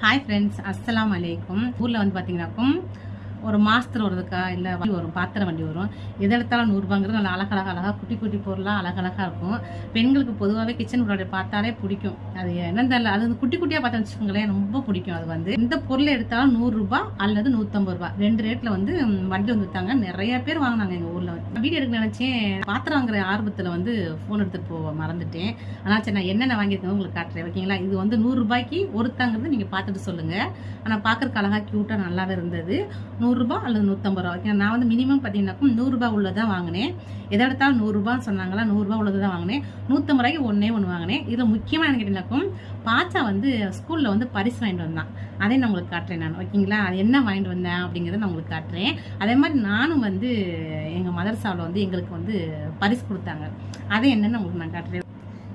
Hi friends அஸ்லாம் அலைக்கும் ஊரில் வந்து பார்த்தீங்கன்னாக்கும் ஒரு மாசத்துல ஒருக்கா இல்லை வண்டி வரும் பாத்திர வண்டி வரும். எது எடுத்தாலும் நூறுரூபாங்கிறது நல்லா அழகழகாக அழகாக குட்டி குட்டி பொருளாக அழகழகாக இருக்கும். பெண்களுக்கு பொதுவாகவே கிச்சன் ப்ராடக்ட் பார்த்தாலே பிடிக்கும். அது என்னன்னு தெரியல. அது வந்து குட்டி குட்டியாக பார்த்தா வச்சுக்கோங்களேன் ரொம்ப பிடிக்கும் அது வந்து. இந்த பொருளை எடுத்தாலும் நூறுரூபா அல்லது நூற்றம்பது ரூபா. ரெண்டு ரேட்டில் வந்து வண்டி வந்து நிறைய பேர் வாங்கினாங்க எங்கள் ஊரில். வீடியோ எடுக்க நினச்சேன் பாத்திரம் வாங்குற ஆர்வத்தில் வந்து ஃபோன் எடுத்துகிட்டு போக மறந்துட்டேன். ஆனால் சரி நான் என்னென்ன வாங்கியிருக்கேன் உங்களுக்கு காட்டுறேன். ஓகேங்களா? இது வந்து நூறுரூபாய்க்கு ஒருத்தாங்கிறது நீங்கள் பார்த்துட்டு சொல்லுங்கள் ஆனால் பார்க்குறக்கு அழகாக க்யூட்டாக நல்லாவே இருந்தது. நூறுரூபா அல்லது நூற்றம்பது ரூபா. நான் வந்து மினிமம் பார்த்தீங்கன்னாக்கும் நூறுரூபா உள்ளதான் வாங்கினேன். எதை எடுத்தாலும் நூறுரூபான்னு சொன்னாங்களா? நூறுரூபா உள்ளது தான் வாங்கினேன். நூற்றம்பது ரூபாய்க்கு ஒன்றே ஒன்று வாங்கினேன். இதில் முக்கியமாக எனக்கு கேட்டீங்கன்னாக்கும் பாச்சா வந்து ஸ்கூலில் வந்து பரிசு வாங்கிட்டு வந்தான். அதே நான் உங்களுக்கு காட்டுறேன் நான். ஓகேங்களா அது என்ன வாங்கிட்டு வந்தேன் அப்படிங்கிறத நான் உங்களுக்கு காட்டுறேன். அதே மாதிரி நானும் வந்து எங்கள் மதரசாவில் வந்து எங்களுக்கு வந்து பரிசு கொடுத்தாங்க. அதை என்னென்னு உங்களுக்கு நான் காட்டுறேன்.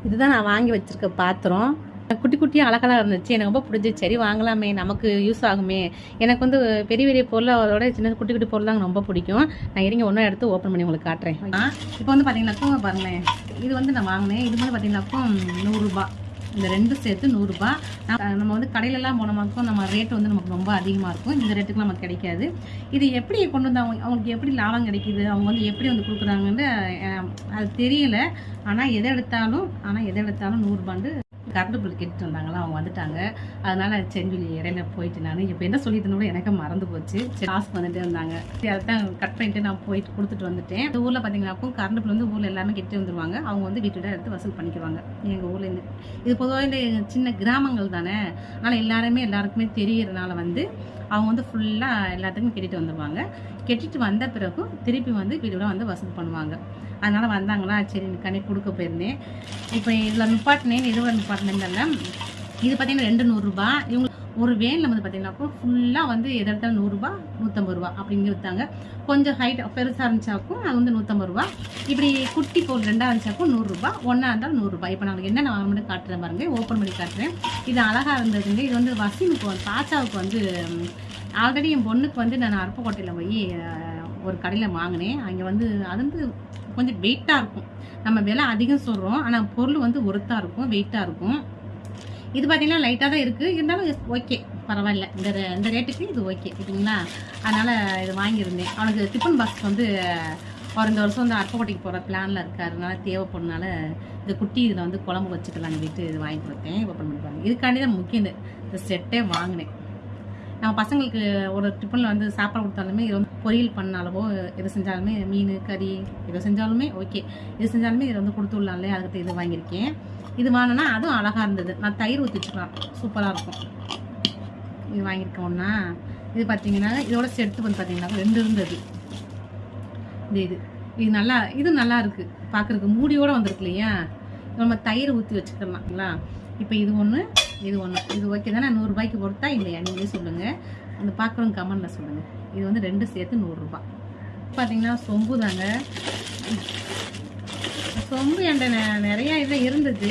இதுதான் நான் வாங்கி வச்சுருக்க பாத்திரம். குட்டி குட்டியாக அழகலாக இருந்துச்சு. எனக்கு ரொம்ப பிடிச்சிச்சு. சரி வாங்கலாமே. நமக்கு யூஸ் ஆகுமே. எனக்கு வந்து பெரிய பெரிய பொருளோட அதோட சின்ன குட்டி குட்டி பொருள் தான் ரொம்ப பிடிக்கும். நான் இறங்கி ஒன்றா எடுத்து ஓப்பன் பண்ணி உங்களுக்கு காட்டுறேன். இப்போ வந்து பார்த்தீங்கன்னாக்கும் பாருங்களேன். இது வந்து நான் வாங்கினேன். இது வந்து பார்த்தீங்கன்னாக்கும் நூறுரூபா. இந்த ரெண்டும் சேர்த்து நூறுரூபா. நம்ம வந்து கடையிலலாம் போனோமாக்கும் நம்ம ரேட் வந்து நமக்கு ரொம்ப அதிகமாக இருக்கும். இந்த ரேட்டுக்கு நமக்கு கிடைக்காது. இது எப்படி கொண்டு வந்து அவங்க அவங்களுக்கு எப்படி லாபம் கிடைக்குது? அவங்க வந்து எப்படி வந்து கொடுக்குறாங்கன்னு அது தெரியல. ஆனால் எதை எடுத்தாலும் ஆனால் எதை எடுத்தாலும் நூறுரூபாண்டு கரண்ட் பில் கேட்டுட்டு வந்தாங்களா அவங்க வந்துட்டாங்க. அதனால செஞ்சொல்லி இடையில போயிட்டு நான் இப்போ என்ன சொல்லிட்டு எனக்கு மறந்து போச்சு. காசு வந்துட்டே இருந்தாங்க. சரி அதுதான் கட் பண்ணிட்டு நான் போயிட்டு கொடுத்துட்டு வந்துட்டேன். இந்த ஊரில் பார்த்தீங்கன்னாக்கும் கரண்ட் பில் வந்து ஊரில் எல்லாமே கெட்டு வந்துருவாங்க. அவங்க வந்து வீட்டு எடுத்து வசூல் பண்ணிக்குவாங்க எங்கள் ஊர்லேருந்து இது பொதுவாக இந்த சின்ன கிராமங்கள் தானே. அதனால் எல்லாருமே எல்லாருக்குமே தெரியறதுனால வந்து அவங்க வந்து ஃபுல்லாக எல்லாத்துக்குமே கேட்டுட்டு வந்துடுவாங்க கெட்டிட்டு வந்த பிறகு திருப்பி வந்து வீடோட வந்து வசூல் பண்ணுவாங்க. அதனால் வந்தாங்கன்னா சரி கண்ணி கொடுக்க போயிருந்தேன். இப்போ இதில் நிப்பாட்டினேன். இருபது நிப்பாட்டினேன் இது பார்த்தீங்கன்னா ரெண்டு நூறுரூபா இவங்க ஒரு வேனில் வந்து பார்த்தீங்கன்னாக்கும் ஃபுல்லாக வந்து எது எடுத்தாலும் நூறுரூபா நூற்றம்பது ரூபா அப்படிங்க விற்றாங்க கொஞ்சம் ஹைட் பெருசாக இருந்துச்சாக்கும் அது வந்து நூற்றம்பது ரூபா. இப்படி குட்டி போல் ரெண்டாக இருந்துச்சாக்கும் நூறுரூபா ஒன்றா இருந்தாலும் நூறுரூபா இப்போ நான் என்னென்ன வாங்க வாங்கணும்னு காட்டுறேன் பாருங்க. ஓப்பன் பண்ணி காட்டுறேன். இது அழகாக இருந்ததுங்க. இது வந்து வசீமுக்கு வந்து பாச்சாவுக்கு வந்து ஆல்ரெடி என் பொண்ணுக்கு வந்து நான் அருப்புக்கோட்டையில் போய் ஒரு கடையில் வாங்கினேன். அங்கே வந்து அது வந்து கொஞ்சம் வெயிட்டாக இருக்கும். நம்ம விலை அதிகம் சொல்கிறோம் ஆனால் பொருள் வந்து ஒருத்தாக இருக்கும் வெயிட்டாக இருக்கும். இது பார்த்தீங்கன்னா லைட்டாக தான் இருக்குது இருந்தாலும் ஓகே பரவாயில்ல. இந்த ரே- இந்த ரேட்டுக்கு இது ஓகே சரிங்களா? அதனால் இது வாங்கியிருந்தேன். அவனுக்கு டிஃபன் பாக்ஸ் வந்து அவர் இந்த வருஷம் வந்து அற்பக்கோட்டைக்கு போகிற பிளானில் இருக்காரு. அதனால் தேவைப்படுனால இந்த குட்டி இதில் வந்து குழம்பு வச்சுக்கலான்னு சொல்லிட்டு இது வாங்கி கொடுத்தேன். ஓப்பன் பண்ணி பாருங்க. இதுக்காண்டி தான் முக்கியம் இந்த செட்டே வாங்கினேன். நம்ம பசங்களுக்கு ஒரு டிஃபனில் வந்து சாப்பாடு கொடுத்தாலுமே இது வந்து பொரியல் பண்ணாலவோ எது செஞ்சாலுமே மீன் கறி எது செஞ்சாலுமே ஓகே எது செஞ்சாலுமே இதை வந்து கொடுத்து விடலாம்லே அதுக்கு இது வாங்கியிருக்கேன். இது வாங்கினா அதுவும் அழகாக இருந்தது. நான் தயிர் ஊற்றி வச்சுக்கலாம். சூப்பராக இருக்கும். இது வாங்கியிருக்கேன் ஒன்றா இது பார்த்தீங்கன்னா இதோட செட்டு வந்து பார்த்தீங்கன்னா ரெண்டு இருந்தது. இந்த இது. இது நல்லா இது நல்லா இருக்குது பார்க்குறதுக்கு மூடியோடு வந்திருக்கு இல்லையா? நம்ம தயிர் ஊற்றி வச்சுக்கலாம்ங்களா இப்போ இது ஒன்று இது ஒன்று இது ஓகே தானே? நூறுரூபாய்க்கு பொறுத்தா இல்லையா நீங்களே சொல்லுங்கள் அந்த பார்க்குறவங்க கமெண்டில் சொல்லுங்கள் இது வந்து ரெண்டு சேர்த்து நூறுரூபா பார்த்தீங்கன்னா சொம்பு தாங்க. சொம்பு என்கிட்ட நெ- இதில் இருந்தது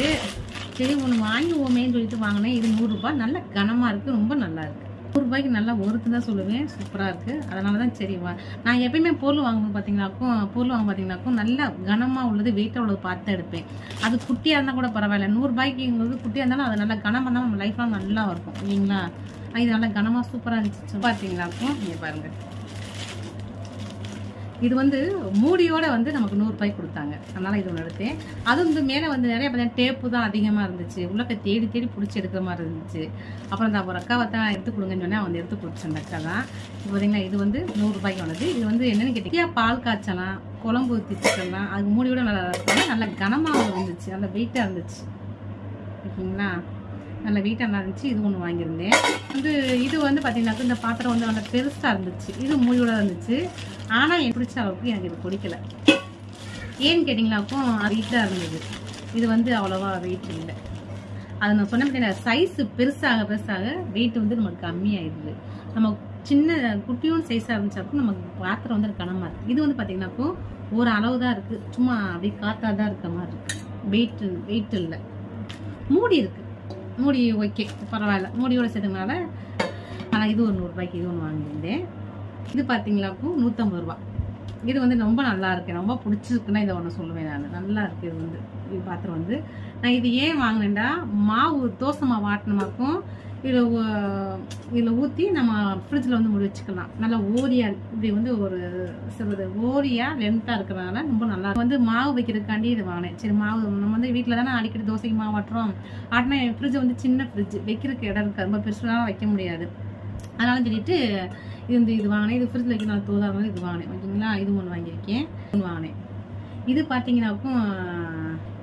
சரி ஒன்று வாங்குவோமேன்னு சொல்லிட்டு வாங்கினேன். இது நூறுரூபா நல்ல கனமாக இருக்குது ரொம்ப நல்லா இருக்குது ரூபாய்க்கு நல்லா ஒருத்து தான் சொல்லுவேன். சூப்பராக இருக்குது அதனால தான் சரி வா. நான் எப்பயுமே பொருள் வாங்கும்போது பார்த்தீங்கன்னாக்கும் பொருள் வாங்க பார்த்தீங்கன்னாக்கும் நல்லா கனமாக உள்ளது வெயிட்டாக உள்ளது பார்த்து எடுப்பேன். அது குட்டியாக இருந்தால் கூட பரவாயில்ல. நூறுரூபாய்க்குங்கிறது குட்டியாக இருந்தாலும் அது நல்லா கனமாக தான் நம்ம லைஃப்லாம் நல்லா இருக்கும். இல்லைங்களா? இது நல்லா கனமாக சூப்பராக இருந்துச்சு பார்த்தீங்களாக்கும் இங்கே பாருங்கள் இது வந்து மூடியோட வந்து நமக்கு நூறுரூபாய்க்கு கொடுத்தாங்க. அதனால் இது ஒன்று எடுத்தேன் அது வந்து மேலே வந்து நிறைய பார்த்தீங்கன்னா டேப்பு தான் அதிகமாக இருந்துச்சு. உள்ளக்க தேடி தேடி பிடிச்சி எடுக்கிற மாதிரி இருந்துச்சு. அப்புறம் அந்த ஒரு அக்காவை தான் எடுத்து கொடுங்கன்னு சொன்னால் வந்து எடுத்து கொடுத்துச்சு அந்த அக்கா தான். இப்போ பார்த்தீங்கன்னா இது வந்து நூறுரூபாய்க்கு உள்ளது இது வந்து என்னென்னு கேட்டீங்க. பால் காய்ச்சலாம் குழம்பு ஊற்றி வச்சுக்கலாம் அது மூடியோட நல்லா இருக்கும் நல்ல கனமாக இருந்துச்சு. நல்ல வெயிட்டாக இருந்துச்சு. ஓகேங்களா? நல்ல வெயிட்டாக நல்லா இருந்துச்சு. இது ஒன்று வாங்கியிருந்தேன். வந்து இது வந்து பார்த்தீங்கன்னாக்கா இந்த பாத்திரம் வந்து நல்லா பெருசாக இருந்துச்சு. இது மூடியோட இருந்துச்சு. ஆனால் எனக்கு பிடிச்ச அளவுக்கு எனக்கு இது பிடிக்கல. ஏன்னு கேட்டிங்கனாக்கும் வெயிட்டாக இருந்தது. இது வந்து அவ்வளோவா வெயிட் இல்லை. அது நான் சொன்ன பார்த்தீங்கன்னா சைஸு பெருசாக பெருசாக வெயிட் வந்து நமக்கு கம்மியாயிடுது. நம்ம சின்ன குட்டியும் சைஸாக இருந்துச்சாக்கும் நமக்கு பாத்திரம் வந்து கனமாக இருக்குது இது வந்து பார்த்தீங்கன்னாக்கும் ஒரு அளவு தான் இருக்குது சும்மா அப்படியே காற்றாக தான் இருக்க மாதிரி இருக்குது வெயிட் வெயிட் இல்லை. மூடி இருக்குது மூடி ஓகே பரவாயில்ல. மூடியோட சேர்த்ததுனால ஆனால் இது ஒரு நூறுரூபாய்க்கு இது ஒன்று வாங்கியிருந்தேன். இது பார்த்தீங்களாக்கும் நூற்றம்பது ரூபா. இது வந்து ரொம்ப நல்லா இருக்கு. ரொம்ப பிடிச்சிருக்குன்னா இதை ஒன்று சொல்லுவேன் நான். நல்லா இருக்கு இது வந்து. இது பாத்திரம் வந்து. நான் இது ஏன் வாங்கினேன்டா மாவு தோசை மாவு ஆட்டினமாக்கும் இதில் இதில் ஊற்றி நம்ம ஃப்ரிட்ஜில் வந்து முடி வச்சுக்கலாம். நல்லா ஓரியா இப்படி வந்து ஒரு சொல்றது ஓரியா லென்த்தாக இருக்கிறனால ரொம்ப நல்லா வந்து மாவு வைக்கிறதுக்காண்டி இது வாங்கினேன். சரி மாவு நம்ம வந்து வீட்டில் தானே அடிக்கடி தோசைக்கு மாவு ஆட்டுறோம். ஆட்டினா என் ஃப்ரிட்ஜ் வந்து சின்ன ஃப்ரிட்ஜ் வைக்கிறதுக்கு இடம் இருக்கு ரொம்ப பெருசுலாம் வைக்க முடியாது. அதனால சொல்லிட்டு இது வந்து இது வாங்கினேன். இது ஃப்ரிட்ஜில் வைக்க நான் தோதாக இது வாங்கினேன். ஓகேங்களா இது ஒன்று வாங்கியிருக்கேன். ஒன்று வாங்கினேன். இது பார்த்தீங்கன்னாக்கும்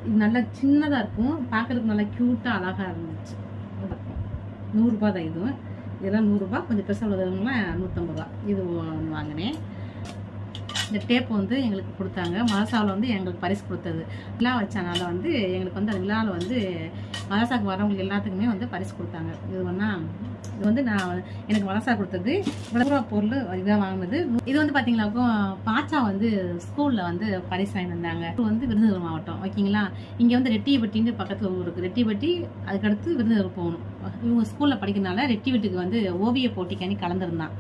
இது நல்லா சின்னதாக இருக்கும். பார்க்குறதுக்கு நல்லா க்யூட்டாக அழகாக இருந்துச்சு. நூறுரூபா தான் இதுவும் இதெல்லாம் நூறுரூபா கொஞ்சம் பெருசாக உள்ளதுங்களாம் நூற்றம்பது ரூபா. இது வாங்கினேன். இந்த டேப் வந்து எங்களுக்கு கொடுத்தாங்க. மலசாவில் வந்து எங்களுக்கு பரிசு கொடுத்தது. விழா வச்சனால வந்து எங்களுக்கு வந்து அந்த விழாவில் வந்து மலசாக்கு வரவங்களுக்கு எல்லாத்துக்குமே வந்து பரிசு கொடுத்தாங்க. இது ஒன்றா இது வந்து நான் எனக்கு மலசா கொடுத்தது. இவ்வளோ பொருள் இதாக வாங்கினது. இது வந்து பார்த்தீங்கன்னாக்கும் பாச்சா வந்து ஸ்கூலில் வந்து பரிசு வாங்கி வந்தாங்க. இது வந்து விருதுநகர் மாவட்டம். ஓகேங்களா? இங்கே வந்து ரெட்டியப்பட்டின்னு பக்கத்தில் ஊர் இருக்குது ரெட்டியப்பட்டி அதுக்கடுத்து விருதுநகர் போகணும். இவங்க ஸ்கூலில் படிக்கிறனால ரெட்டிவெட்டுக்கு வந்து ஓவிய அணி கலந்துருந்தான்.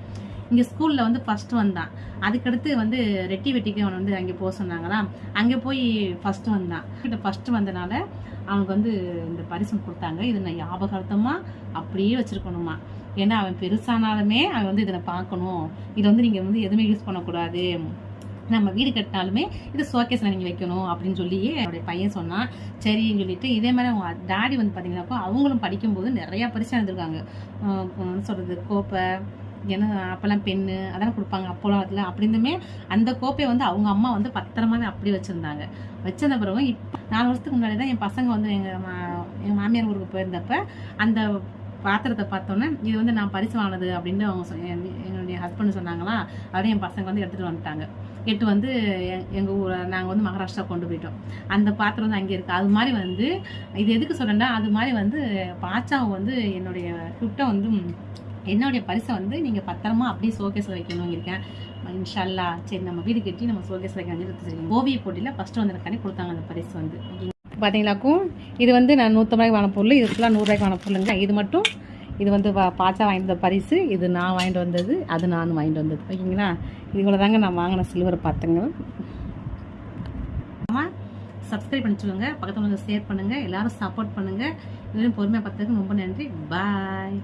இங்கே ஸ்கூலில் வந்து ஃபஸ்ட்டு வந்தான். அதுக்கடுத்து வந்து ரெட்டி வெட்டிக்கு அவன் வந்து அங்கே போக சொன்னாங்களா? அங்கே போய் ஃபஸ்ட்டு வந்தான். கிட்ட ஃபஸ்ட்டு வந்தனால அவனுக்கு வந்து இந்த பரிசம் கொடுத்தாங்க. இது நான் ஞாபகார்த்தமாக அப்படியே வச்சுருக்கணுமா? ஏன்னா அவன் பெருசானாலுமே அவன் வந்து இதில் பார்க்கணும். இதை வந்து நீங்கள் வந்து எதுவுமே யூஸ் பண்ணக்கூடாது. நம்ம வீடு கட்டினாலுமே இது ஷோகேஸில் நீங்கள் வைக்கணும் அப்படின்னு சொல்லி என்னுடைய பையன் சொன்னான். சரின்னு சொல்லிட்டு இதே மாதிரி அவங்க டாடி வந்து பார்த்தீங்கன்னாக்கோ அவங்களும் படிக்கும்போது நிறையா பரிசு எழுந்திருக்காங்க சொல்கிறது கோப்பை ஏன்னா அப்போல்லாம் பெண்ணு அதெல்லாம் கொடுப்பாங்க அப்போலாம் அதில் அப்படிந்துமே அந்த கோப்பையை வந்து அவங்க அம்மா வந்து பத்திரமாவே அப்படி வச்சுருந்தாங்க. வச்சிருந்த பிறகு இப்போ நாலு வருஷத்துக்கு முன்னாடி தான் என் பசங்க வந்து எங்கள் மா எங்கள் மாமியார் ஊருக்கு போயிருந்தப்ப அந்த பாத்திரத்தை பார்த்தோன்னே இது வந்து நான் பரிசு வாங்கினது அப்படின்னு அவங்க சொ- என்னுடைய ஹஸ்பண்ட் சொன்னாங்களா? அப்படியே என் பசங்க வந்து எடுத்துகிட்டு வந்துட்டாங்க. எட்டு வந்து எங்கள் ஊரை நாங்கள் வந்து மகாராஷ்டிரா கொண்டு போயிட்டோம். அந்த பாத்திரம் வந்து அங்கே இருக்குது அது மாதிரி வந்து இது எதுக்கு சொல்கிறேன்னா அது மாதிரி வந்து பாச்சாவை வந்து என்னுடைய கிட்ட வந்து என்னுடைய பரிசை வந்து நீங்கள் பத்திரமா அப்படியே ஷோகேஸில் வைக்கணும் இருக்கேன். இன்ஷால்லா சரி நம்ம வீடு கட்டி நம்ம ஷோகேஸ் வைக்கணும் ஓவிய போட்டியில் ஃபஸ்ட்டு வந்திருக்கானே கொடுத்தாங்க அந்த பரிசு வந்து. பார்த்தீங்களாக்கும் இது வந்து நான் நூற்றம்பது வாங்க பொருள் இது ஃபுல்லாக நூறுரூவாய்க்கு வாங்க பொருளுங்க. இது மட்டும் இது வந்து பாச்சா வாங்கிட்டு வந்த பரிசு. இது நான் வாங்கிட்டு வந்தது அது நான் வாங்கிட்டு வந்தது. ஓகேங்களா? இது இவ்வளோ தாங்க நான் வாங்கின சில்வர் பாத்திரங்கள் சப்ஸ்கிரைப் பண்ணிச்சுக்கோங்க பக்கத்தில் வந்து ஷேர் பண்ணுங்கள் எல்லோரும் சப்போர்ட் பண்ணுங்கள் இதுவரையும் பொறுமையாக பார்த்ததுக்கு ரொம்ப நன்றி. பாய்